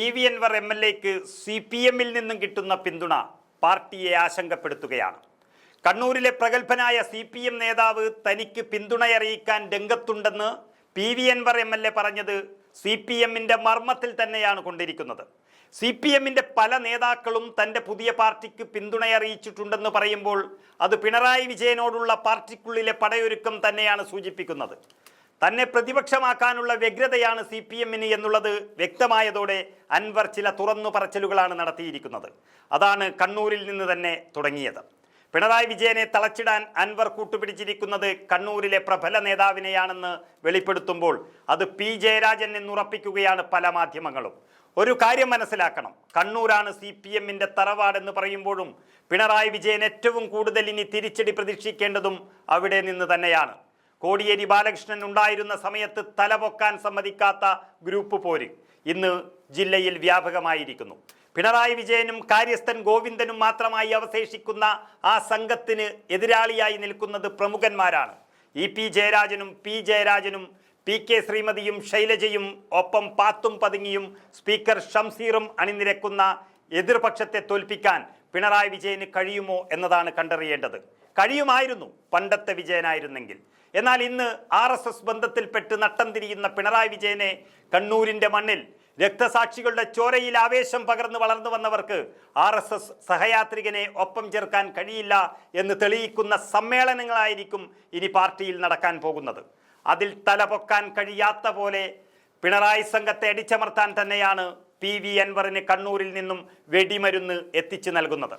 P V Anwar M L എക്ക് C P എമ്മിൽ നിന്നും കിട്ടുന്ന പിന്തുണ പാർട്ടിയെ ആശങ്കപ്പെടുത്തുകയാണ്. കണ്ണൂരിലെ പ്രഗത്ഭനായ സി പി എം നേതാവ് തനിക്ക് പിന്തുണയറിയിക്കാൻ രംഗത്തുണ്ടെന്ന് P V Anwar M L A പറഞ്ഞത് സി പി എമ്മിന്റെ മർമ്മത്തിൽ തന്നെയാണ് കൊണ്ടിരിക്കുന്നത്. സി പി എമ്മിന്റെ പല നേതാക്കളും തന്റെ പുതിയ പാർട്ടിക്ക് പിന്തുണയറിയിച്ചിട്ടുണ്ടെന്ന് പറയുമ്പോൾ അത് പിണറായി വിജയനോടുള്ള പാർട്ടിക്കുള്ളിലെ പടയൊരുക്കം തന്നെയാണ് സൂചിപ്പിക്കുന്നത്. തന്നെ പ്രതിപക്ഷമാക്കാനുള്ള വ്യഗ്രതയാണ് സി പി എമ്മിന് എന്നുള്ളത് വ്യക്തമായതോടെ അൻവർ ചില തുറന്നു പറച്ചിലുകളാണ് നടത്തിയിരിക്കുന്നത്. അതാണ് കണ്ണൂരിൽ നിന്ന് തന്നെ തുടങ്ങിയത്. പിണറായി വിജയനെ തളച്ചിടാൻ അൻവർ കൂട്ടുപിടിച്ചിരിക്കുന്നത് കണ്ണൂരിലെ പ്രബല നേതാവിനെയാണെന്ന് വെളിപ്പെടുത്തുമ്പോൾ അത് പി ജയരാജൻ എന്നുറപ്പിക്കുകയാണ് പല മാധ്യമങ്ങളും. ഒരു കാര്യം മനസ്സിലാക്കണം. കണ്ണൂരാണ് സി പി എമ്മിന്റെ തറവാടെന്ന് പറയുമ്പോഴും പിണറായി വിജയൻ ഏറ്റവും കൂടുതൽ ഇനി തിരിച്ചടി പ്രതീക്ഷിക്കേണ്ടതും അവിടെ നിന്ന് തന്നെയാണ്. കോടിയേരി ബാലകൃഷ്ണൻ ഉണ്ടായിരുന്ന സമയത്ത് തലപൊക്കാൻ സമ്മതിക്കാത്ത ഗ്രൂപ്പ് പോര് ഇന്ന് ജില്ലയിൽ വ്യാപകമായിരിക്കുന്നു. പിണറായി വിജയനും കാര്യസ്ഥൻ ഗോവിന്ദനും മാത്രമായി അവശേഷിക്കുന്ന ആ സംഘത്തിന് എതിരാളിയായി നിൽക്കുന്നത് പ്രമുഖന്മാരാണ്. ഇ പി ജയരാജനും പി ജയരാജനും പി കെ ശ്രീമതിയും ശൈലജയും ഒപ്പം പാത്തും പതുങ്ങിയും സ്പീക്കർ ഷംസീറും അണിനിരക്കുന്ന എതിർപക്ഷത്തെ തോൽപ്പിക്കാൻ പിണറായി വിജയന് കഴിയുമോ എന്നതാണ് കണ്ടറിയേണ്ടത്. കഴിയുമായിരുന്നു പണ്ടത്തെ വിജയനായിരുന്നെങ്കിൽ. എന്നാൽ ഇന്ന് ആർ എസ് എസ് ബന്ധത്തിൽപ്പെട്ട് നട്ടം തിരിയുന്ന പിണറായി വിജയനെ കണ്ണൂരിന്റെ മണ്ണിൽ രക്തസാക്ഷികളുടെ ചോരയിൽ ആവേശം പകർന്നു വളർന്നു വന്നവർക്ക് ആർ എസ് എസ് സഹയാത്രികനെ ഒപ്പം ചേർക്കാൻ കഴിയില്ല എന്ന് തെളിയിക്കുന്ന സമ്മേളനങ്ങളായിരിക്കും ഇനി പാർട്ടിയിൽ നടക്കാൻ പോകുന്നത്. അതിൽ തലപൊക്കാൻ കഴിയാത്ത പോലെ പിണറായി സംഘത്തെ അടിച്ചമർത്താൻ തന്നെയാണ് പി വി അൻവറിന് കണ്ണൂരിൽ നിന്നും വെടിമരുന്ന് എത്തിച്ചു നൽകുന്നത്.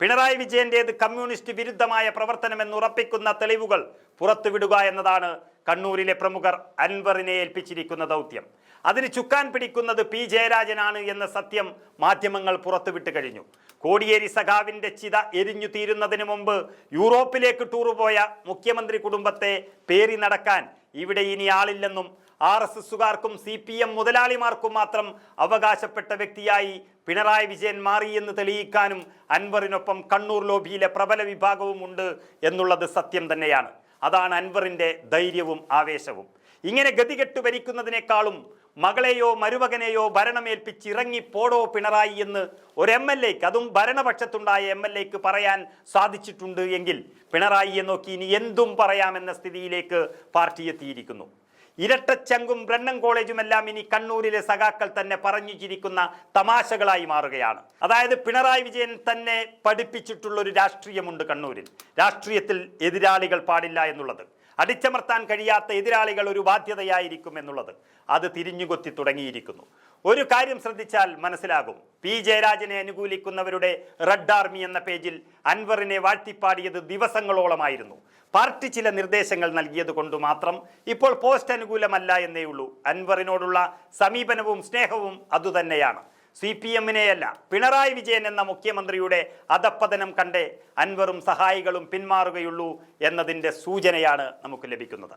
പിണറായി വിജയന്റേത് കമ്മ്യൂണിസ്റ്റ് വിരുദ്ധമായ പ്രവർത്തനമെന്ന് ഉറപ്പിക്കുന്ന തെളിവുകൾ പുറത്തുവിടുക എന്നതാണ് കണ്ണൂരിലെ പ്രമുഖർ അൻവറിനെ ഏൽപ്പിച്ചിരിക്കുന്ന ദൗത്യം. അതിന് ചുക്കാൻ പിടിക്കുന്നത് പി ജയരാജനാണ് എന്ന സത്യം മാധ്യമങ്ങൾ പുറത്തുവിട്ട് കഴിഞ്ഞു. കോടിയേരി സഖാവിന്റെ ചിത എരിഞ്ഞു തീരുന്നതിന് മുമ്പ് യൂറോപ്പിലേക്ക് ടൂർ പോയ മുഖ്യമന്ത്രി കുടുംബത്തെ പേറി നടക്കാൻ ഇവിടെ ഇനി ആളില്ലെന്നും ആർ എസ് എസുകാർക്കും സി പി എം മുതലാളിമാർക്കും മാത്രം അവകാശപ്പെട്ട വ്യക്തിയായി പിണറായി വിജയൻ മാറിയെന്ന് തെളിയിക്കാനും അൻവറിനൊപ്പം കണ്ണൂർ ലോബിയിലെ പ്രബല വിഭാഗവും ഉണ്ട് എന്നുള്ളത് സത്യം തന്നെയാണ്. അതാണ് അൻവറിന്റെ ധൈര്യവും ആവേശവും. ഇങ്ങനെ ഗതികെട്ട് ഭരിക്കുന്നതിനേക്കാളും മകളെയോ മരുമകനെയോ ഭരണമേൽപ്പിച്ച് ഇറങ്ങി പോടോ പിണറായി എന്ന് ഒരു എം എൽ എക്ക് അതും ഭരണപക്ഷത്തുണ്ടായ എം എൽ എക്ക് പറയാൻ സാധിച്ചിട്ടുണ്ട് എങ്കിൽ പിണറായിയെ നോക്കി ഇനി എന്തും പറയാമെന്ന സ്ഥിതിയിലേക്ക് പാർട്ടി എത്തിയിരിക്കുന്നു. ഇരട്ടച്ചങ്കും ബ്രണ്ണൻ കോളേജുമെല്ലാം ഇനി കണ്ണൂരിലെ സഖാക്കൾ തന്നെ പറഞ്ഞു ചിരിക്കുന്ന തമാശകളായി മാറുകയാണ്. അതായത് പിണറായി വിജയൻ തന്നെ പഠിപ്പിച്ചിട്ടുള്ള ഒരു രാഷ്ട്രീയമുണ്ട് കണ്ണൂരിൽ. രാഷ്ട്രീയത്തിൽ എതിരാളികൾ പാടില്ല എന്നുള്ളത്. അടിച്ചമർത്താൻ കഴിയാത്ത എതിരാളികൾ ഒരു ബാധ്യതയായിരിക്കും എന്നുള്ളത്. അത് തിരിഞ്ഞുകൊത്തി തുടങ്ങിയിരിക്കുന്നു. ഒരു കാര്യം ശ്രദ്ധിച്ചാൽ മനസ്സിലാകും. പി. ജയരാജനെ അനുകൂലിക്കുന്നവരുടെ റെഡ് ആർമി എന്ന പേജിൽ അൻവറിനെ വാഴ്ത്തിപ്പാടിയത് ദിവസങ്ങളോളമായിരുന്നു. പാർട്ടി ചില നിർദ്ദേശങ്ങൾ നൽകിയത് കൊണ്ട് മാത്രം ഇപ്പോൾ പോസ്റ്റ് അനുകൂലമല്ല എന്നേ ഉള്ളൂ. അൻവറിനോടുള്ള സമീപനവും സ്നേഹവും അതുതന്നെയാണ്. സി പി എമ്മിനെയല്ല പിണറായി വിജയൻ എന്ന മുഖ്യമന്ത്രിയുടെ അധപ്പതനം കണ്ടേ അൻവറും സഹായികളും പിന്മാറുകയുള്ളൂ എന്നതിന്റെ സൂചനയാണ് നമുക്ക് ലഭിക്കുന്നത്.